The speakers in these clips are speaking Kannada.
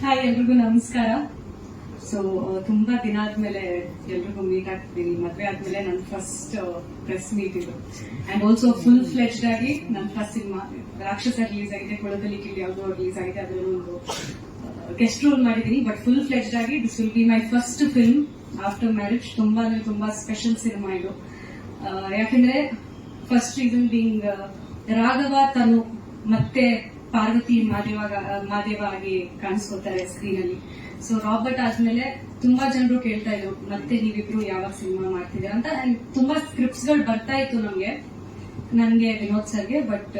ಹಾಯ್ ಎಲ್ರಿಗೂ ನಮಸ್ಕಾರ. ಸೊ ತುಂಬಾ ದಿನ ಆದ್ಮೇಲೆ ಎಲ್ರಿಗೂ ಮೀಟ್ ಆಗ್ತಿದ್ದೀನಿ ಮದ್ವೆ ಆದ್ಮೇಲೆ ನನ್ನ ಫಸ್ಟ್ ಪ್ರೆಸ್ ಮೀಟ್ ಇದು. ಅಂಡ್ ಆಲ್ಸೋ ಫುಲ್ ಫ್ಲೆಜ್ಡ್ ಆಗಿ ನನ್ನ ಫಸ್ಟ್ ಸಿನಿಮಾ ರಾಕ್ಷಸ ರಿಲೀಸ್ ಆಗಿದೆ, ಕೊಳದಲ್ಲಿ ಕಿಲ್ಲಿ ಯಾವುದೋ ರಿಲೀಸ್ ಆಗಿದೆ, ಅದರಲ್ಲಿ ಒಂದು ಗೆಸ್ಟ್ ರೋಲ್ ಮಾಡಿದ್ದೀನಿ ಬಟ್ ಫುಲ್ ಫ್ಲೆಜ್ಡ್ ಆಗಿ this will be my first film after marriage ತುಂಬಾ ಅಂದ್ರೆ ತುಂಬಾ ಸ್ಪೆಷಲ್ ಸಿನಿಮಾ ಇದು. ಯಾಕಂದ್ರೆ first reason being Raghava, Tanu ಮತ್ತೆ ಪಾರ್ವತಿ ಮಾದೇವ ಮಾದೇವ ಆಗಿ ಕಾಣಿಸ್ಕೊತಾರೆ ಸ್ಕ್ರೀನ್ ಅಲ್ಲಿ. ಸೊ ರಾಬರ್ಟ್ ಆದ್ಮೇಲೆ ತುಂಬಾ ಜನರು ಕೇಳ್ತಾ ಇದ್ರು, ಮತ್ತೆ ನೀವಿಬ್ರು ಯಾವಾಗ ಸಿನಿಮಾ ಮಾಡ್ತಿದ್ದೀರಾ ಅಂತ. ತುಂಬಾ ಸ್ಕ್ರಿಪ್ಟ್ಸ್ಗಳು ಬರ್ತಾ ಇತ್ತು ನಮ್ಗೆ, ನನ್ಗೆ, ವಿನೋದ್ ಸರ್ಗೆ ಬಟ್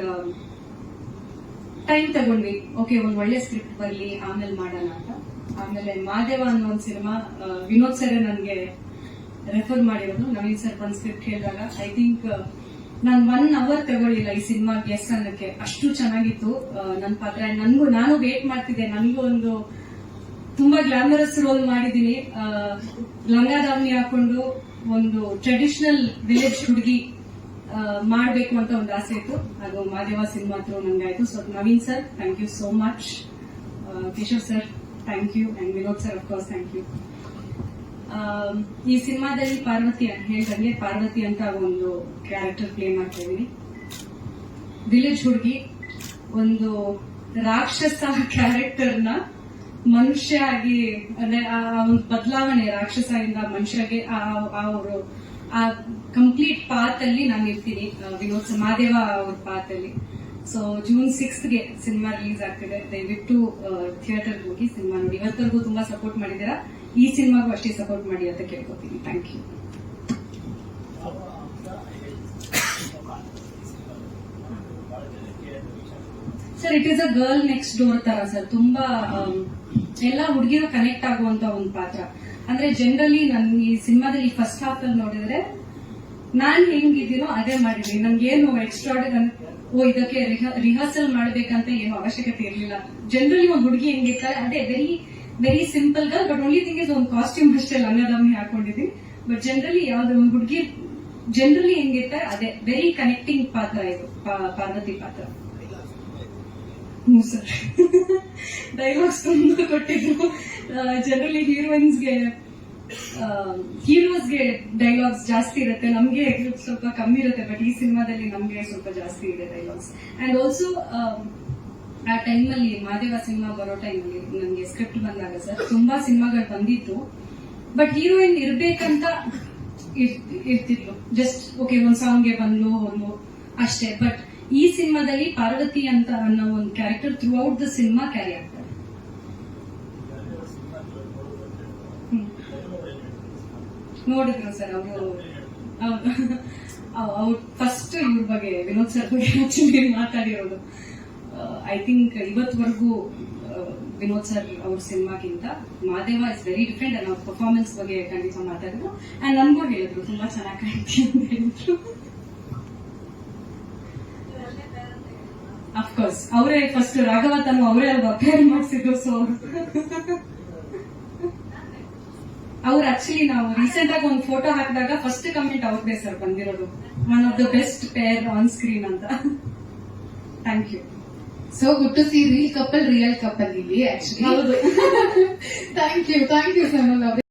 ಟೈಮ್ ತಗೊಂಡ್ವಿ. ಓಕೆ ಒಂದ್ ಒಳ್ಳೆ ಸ್ಕ್ರಿಪ್ಟ್ ಬರ್ಲಿ, ಆಮೇಲೆ ಮಾಡೋಣ ಅಂತ. ಆಮೇಲೆ ಮಾದೇವ ಅನ್ನೋ ಒಂದು ಸಿನಿಮಾ ವಿನೋದ್ ಸರ್ ನನ್ಗೆ ರೆಫರ್ ಮಾಡಿರೋದು. ನವೀನ್ ಸರ್ ಒಂದ್ ಸ್ಕ್ರಿಪ್ಟ್ ಹೇಳಿದಾಗ ಐ ಥಿಂಕ್ ನಾನ್ ಒನ್ ಅವರ್ ತಗೊಳ್ಳಿಲ್ಲ ಈ ಸಿನಿಮಾ ಗೆಸ್ ಅನ್ನಕ್ಕೆ ಅಷ್ಟು ಚೆನ್ನಾಗಿತ್ತು. ನನ್ನ ಪಾತ್ರ. ನನಗೂ ನಾನು ವೇಟ್ ಮಾಡ್ತಿದ್ದೆ. ನನಗೂ ಒಂದು ತುಂಬಾ ಗ್ಲಾಮರಸ್ ರೋಲ್ ಮಾಡಿದೀನಿ ಲಂಗಾದಾವಣಿ ಲಂಗ ಹಾಕೊಂಡು ಒಂದು ಟ್ರೆಡಿಷನಲ್ ವಿಲೇಜ್ ಹುಡುಗಿ ಮಾಡಬೇಕು ಅಂತ ಒಂದು ಆಸೆ ಇತ್ತು. ಅದು Madeva cinema through ನಂಗಾಯ್ತು so Naveen sir thank you so much Kishore sir thank you and Vinod sir of course thank you ಈ ಸಿನಿಮಾದಲ್ಲಿ ಪಾರ್ವತಿ ಹೇಳ್ದಂಗೆ ಪಾರ್ವತಿ ಅಂತ ಒಂದು ಕ್ಯಾರೆಕ್ಟರ್ ಪ್ಲೇ ಮಾಡ್ತಾ ಇದೀನಿ ವಿಲೇಜ್ ಹುಡುಗಿ ಒಂದು ರಾಕ್ಷಸ ಕ್ಯಾರೆಕ್ಟರ್ನ ಮನುಷ್ಯ ಆಗಿ, ಅಂದ್ರೆ ಆ ಒಂದು ಬದಲಾವಣೆ ರಾಕ್ಷಸದಿಂದ ಮನುಷ್ಯಗೆ ಅವರು ಆ ಕಂಪ್ಲೀಟ್ ಪಾತ್ ಅಲ್ಲಿ ನಾನು ಇರ್ತೀನಿ ವಿನೋದ್ ಮಹಾದೇವ ಅವ್ರ ಪಾತ್ ಅಲ್ಲಿ. ಸೊ ಜೂನ್ ಸಿಕ್ಸ್ಗೆ ಸಿನಿಮಾ ರಿಲೀಸ್ ಆಗ್ತಿದೆ. ದಯವಿಟ್ಟು ಥಿಯೇಟರ್ ಹೋಗಿ ಸಿನಿಮಾ ನೋಡಿ. ಇವತ್ತರೆಗೂ ತುಂಬಾ ಸಪೋರ್ಟ್ ಮಾಡಿದ್ದೀರಾ? ಈ ಸಿನಿಮಾಗೂ ಅಷ್ಟೇ ಸಪೋರ್ಟ್ ಮಾಡಿ ಅಂತ ಕೇಳ್ಕೊತೀನಿ. Thank you sir it is a girl next door ತರ ಸರ್ ತುಂಬಾ ಎಲ್ಲಾ ಹುಡುಗಿರು ಕನೆಕ್ಟ್ ಆಗುವಂತ ಒಂದು ಪಾತ್ರ. ಅಂದ್ರೆ ಜನರಲಿ ನನ್ ಈ ಸಿನಿಮಾದಲ್ಲಿ ಫಸ್ಟ್ ಹಾಫ್ ಅಲ್ಲಿ ನೋಡಿದ್ರೆ ನಾನ್ ಹೆಂಗಿದ್ದೀನೋ ಅದೇ ಮಾಡಿದೀನಿ ಏನು ಎಕ್ಸ್ಟ್ರಾ ಓ, ಇದಕ್ಕೆ ರಿಹರ್ಸಲ್ ಮಾಡ್ಬೇಕಂತ ಏನು ಅವಶ್ಯಕತೆ ಇರಲಿಲ್ಲ. ಜನರಲಿ ಒಂದು ಹುಡುಗಿ ಹೆಂಗಿರ್ತಾರೆ, ಅದೇ very very simple girl but only thing is ಒಂದು ಕಾಸ್ಟ್ಯೂಮ್ ಅಷ್ಟೇ ಲಂಗದಮ್ಮಿ ಹಾಕೊಂಡಿದ್ವಿ ಬಟ್ ಜನರಲಿ ಯಾವ್ದು ಒಂದು ಹುಡುಗಿ ಜನರಲಿ ಹೆಂಗಿರ್ತಾರೆ, ಅದೇ ವೆರಿ ಕನೆಕ್ಟಿಂಗ್ ಪಾತ್ರ ಇದು ಪಾರ್ವತಿ ಪಾತ್ರ. ಹ್ಞೂ ಸರ್. ಡೈಲಾಗ್ಸ್ ತುಂಬಾ ಕೊಟ್ಟಿದ್ರು. ಜನರಲಿ ಹೀರೋಯಿನ್ಸ್ಗೆ ಹೀರೋಸ್ಗೆ ಡೈಲಾಗ್ಸ್ ಜಾಸ್ತಿ ಇರುತ್ತೆ. ನಮ್ಗೆ ಸ್ವಲ್ಪ ಕಮ್ಮಿ ಇರುತ್ತೆ ಬಟ್ ಈ ಸಿನಿಮಾದಲ್ಲಿ ನಮ್ಗೆ ಸ್ವಲ್ಪ ಜಾಸ್ತಿ ಇದೆ ಡೈಲಾಗ್ಸ್ ಅಂಡ್ ಆಲ್ಸೋ ಆ ಟೈಮಲ್ಲಿ ಮಾದೇವ ಸಿನಿಮಾ ಬರೋ ಟೈಮಲ್ಲಿ ನನಗೆ ಸ್ಕ್ರಿಪ್ಟ್ ಬಂದಾಗ ಸರ್, ತುಂಬಾ ಸಿನಿಮಾಗಳು ಬಂದಿತ್ತು. ಬಟ್ ಹೀರೋಯಿನ್ ಇರ್ಬೇಕಂತ ಇರ್- ಇರ್ತಿದ್ಲು. ಜಸ್ಟ್ ಓಕೆ ಒಂದ್ ಸಾಂಗ್ಗೆ ಬಂದ್ಲು ಒಂದು ಅಷ್ಟೇ. ಬಟ್ ಈ ಸಿನಿಮಾದಲ್ಲಿ ಪಾರ್ವತಿ ಅಂತ ಅನ್ನೋ ಒಂದು character throughout the cinema carry ಆಗ್ತಾರೆ. ನೋಡಿದ್ರು ಸರ್ ಅವರು. ಅವ್ರು ಫಸ್ಟ್ ಇವ್ರ ಬಗ್ಗೆ, ವಿನೋದ್ ಸರ್ ಬಗ್ಗೆ ಆಕ್ಚುಲಿ ಮಾತಾಡಿರೋದು. ಐ ಥಿಂಕ್ ಇವತ್ವರೆಗೂ ವಿನೋದ್ ಸರ್ ಅವ್ರ ಸಿನಿಮಾಗಿಂತ Madeva is very different and ಅವ್ರ ಪರ್ಫಾರ್ಮೆನ್ಸ್ ಬಗ್ಗೆ ಖಂಡಿತ ಮಾತಾಡಿದ್ರು. ಅಂಡ್ ನನ್ಗೂ ಹೇಳಿದ್ರು, ತುಂಬಾ ಚೆನ್ನಾಗಿ ಕಾಣ್ತೀವಿ ಅಂತ ಹೇಳಿದ್ರು. ಅಫ್ಕೋರ್ಸ್ ಅವರೇ ಫಸ್ಟ್ ರಾಘವ ತನ್ನ ಅವರೇ ಅಲ್ವಾ ಅಪೇರ್ ಮಾಡಿಸಿದ್ರು ಸೊ ಅವ್ರು ಆಕ್ಚುಲಿ ನಾವು ರೀಸೆಂಟ್ ಆಗಿ ಒಂದು ಫೋಟೋ ಹಾಕಿದಾಗ ಫಸ್ಟ್ ಕಮೆಂಟ್ ಅವ್ರದೇ ಸರ್ ಬಂದಿರೋದು. One of the best pair on screen ಅಂತ. Thank you so good to see reel couple real couple ಇಲ್ಲಿ ಆಕ್ಚುಲಿ ಹೌದು. Thank you thank you sir